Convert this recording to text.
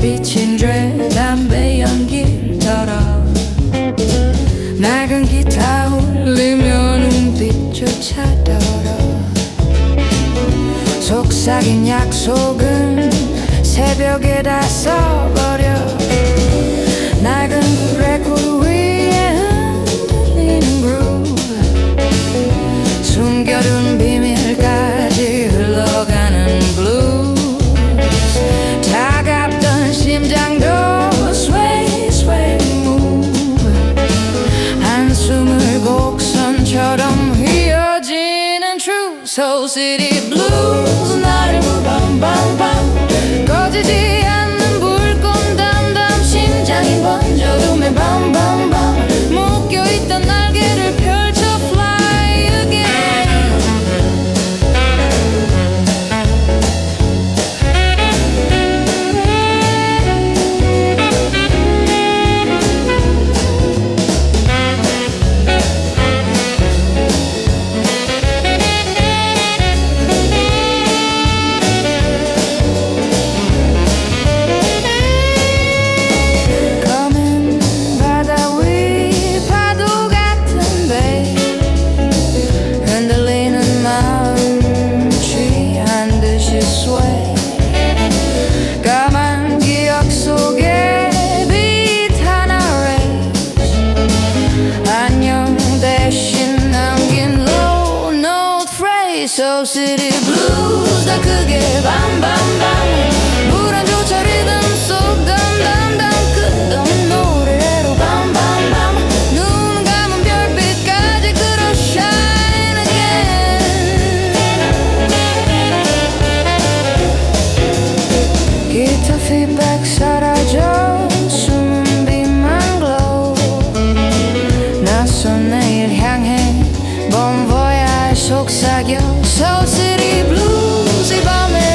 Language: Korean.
비친 죄 담배 연기 덜어. 낡은 기타 울리며 눈빛조차 떨어 속삭인 약속은 새벽에 다 써버려. 낡은 레코드 soul city blues city blues 더 크게 밤밤밤. 불안조차 리듬 속 담담담. 끝없는 노래로 밤밤밤. 눈 감은 별빛까지 끌어 shine again. 기타 피백 사라져. 숨은 빛만 glow. 낯선 내일 향해. Voyage 속삭여 서슬이 블루즈 밤에